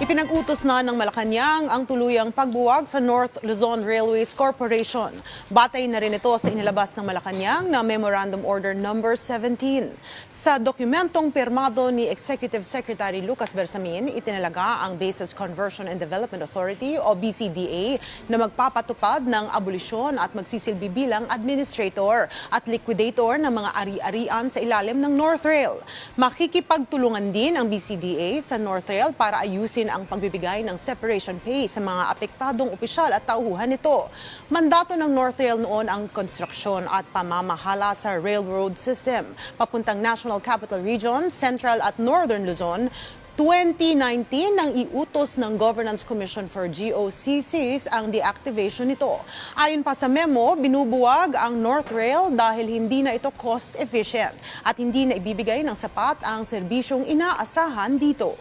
Ipinag-utos na ng Malacanang ang tuluyang pagbuwag sa North Luzon Railways Corporation. Batay na rin ito sa inilabas ng Malacanang na Memorandum Order Number 17. Sa dokumentong pirmado ni Executive Secretary Lucas Bersamin, itinalaga ang Bases Conversion and Development Authority o BCDA na magpapatupad ng abolisyon at magsisilbi bilang administrator at liquidator ng mga ari-arian sa ilalim ng North Rail. Makikipagtulungan din ang BCDA sa North Rail para ayusin ang pagbibigay ng separation pay sa mga apektadong opisyal at tauhan nito. Mandato ng North Rail noon ang konstruksyon at pamamahala sa railroad system papuntang National Capital Region, Central at Northern Luzon 2019 nang iutos ng Governance Commission for GOCCs ang deactivation nito. Ayon pa sa memo, binubuwag ang North Rail dahil hindi na ito cost efficient at hindi na ibibigay ng sapat ang serbisyong inaasahan dito.